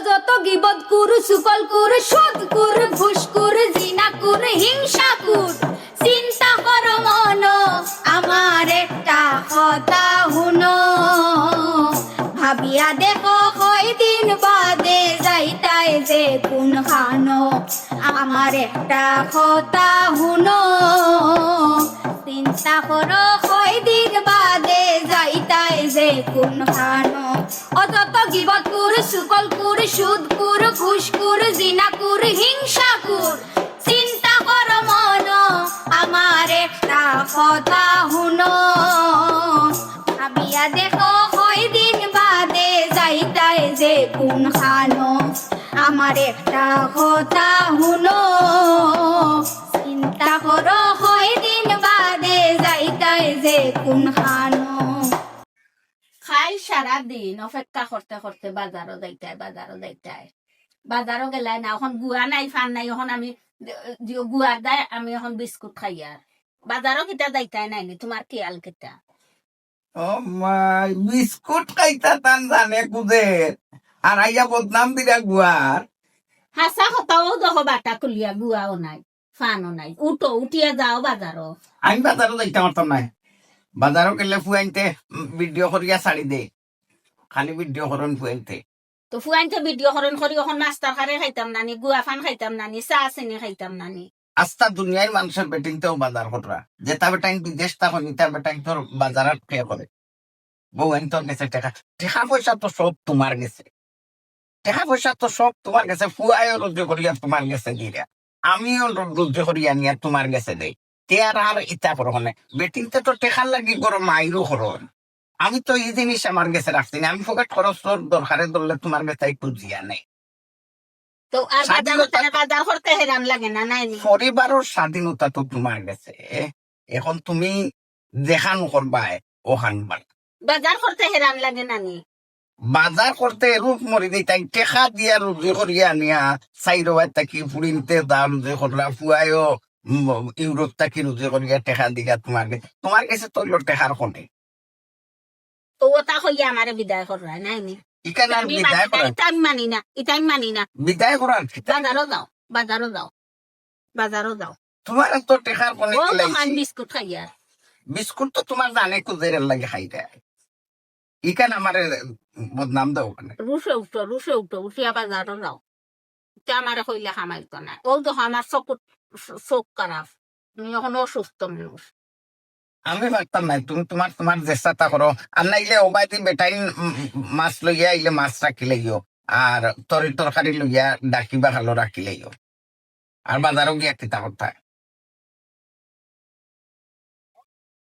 অযত গিবত কুর, সুকল কুর, সুদ কুর, ঘুষ কুর, জিনা কুর, হিংসা কুর। চিন্তা কর মন, আমার একটা কথা হুনো ভাবিয়া দেখো, কয়দিন বাদে যাইতাই যে কোন খানো আমার একটা কথা হুনো চিন্তা করো কয়দিন বাদে যাইতাই যে কোন খানো অযত গিবত কুর সুকল কুর সুদ কুর ঘুষ কুর জিনা কুর হিংসা কুর চিন্তা করো মন, আমার একটা কথা হুনো ভাবিয়া দেখো কয়দিন বাদে যাইতাই যে কোন খানো আমার একটা কথা হুনো চিন্তা করো খাই সারা দিন অপেক্ষা করতে করতে বাজারও যাইতাই বাজারও যাইতাই। বাজারও গেলাই না এখন গুয়া নাই ফান নাই এখন আমি যে- গুয়ার দায় আমি এখন বিস্কুট খাই আর বাজারও কিতা যাইতাই নাই নি তোমার খেয়াল কিতা ও মাই বিস্কুট খাইতা তান জানে কুদে আর আইয়া বদনাম দিরা গুয়ার হাসা কথাও দেখো বাটা খুলিয়া গুয়াও নাই ফানও নাই উঠো উঠিয়া যাও বাজারও আমি বাজারও যাইতে পারতাম নাই বাজারও গেলে ফুয়াইতে ভিডিও করিয়া ছাড়ি দে। খালি ভিডিও করন ফুয়াইতে তো ফুয়াইতে ভিডিও করেন করি এখন নাস্তা খারে খাইতাম নানি গুয়া ফান খাইতাম নানি চা চিনি খাইতাম নানি। আস্তা দুনিয়ার মানুষের বেটিংতেও বাজার করা যেটা বেটাইন বিদেশ তখন ইটা বেটাইন তোর বাজার খেয়ে করে বউ এন তোর গেছে টাকা টাকা পয়সা তো সব তোমার গেছে টাকা পয়সা তো সব তোমার গেছে ফুয়াইও রুজু করিয়া তোমার গেছে দিয়া আমিও রুজু করিয়া নিয়া তোমার গেছে দেই। তেয়ার আর ইটা করো মানে। বেটিংতে তো টেকার লাগি করো মাইরও করন আমি তো এই জিনিস আমার গেছে রাখছি না। আমি ফোকাট খরচ তোর দরকারে ধরলে তোমার গেছে একটু জিয়া নেই। পরিবারের স্বাধীনতা তো তোমার গেছে। এখন তুমি দেখানো করবা ওখান বাজার করতে হেরান লাগে নানি বাজার করতে রূপ মরি দিই তাই টেকা দিয়া রুজি করিয়া নিয়া বাই তাকি ফুরিনতে দা রুজি করলা ফুয়াইও উম, ইউরোপ তাকি রুজি করিয়া টেকা দিঘা তোমার তোমার কাছে তৈল টেকার কোনে? তো ওটা হইয়া আমারে বিদায় করা নাই নি ইখানে আর বিদায় করার ইটা আমি মানি না ইটা আমি মানি না। বিদায় করার কি? বাজারও যাও বাজারও যাও বাজারও যাও। তোমার তো টেকার কোনে ও তো বিস্কুট খাইয়া বিস্কুট তো তোমার জানে কুজের লাগে খাই দেয়। ইখানে আমার বদনাম দেও রুশে উঠো রুশে উঠো উঠিয়া বাজারও যাও। এটা হইলে হামাইতো না। ও তো আমার চোখ খারাপ। আমি এখন অসুস্থ মানুষ। আমি ভাবতাম নাই, তুমি তোমার তোমার চেষ্টা করো। আর নাইলে ওবাইদি বেটাই মাছ লইয়া আইলে মাছ রাখি লইও। আর তরি তরকারি লইয়া ডাকিবা খালো রাখি লইও। আর বাজারও গিয়া কিতা কথা।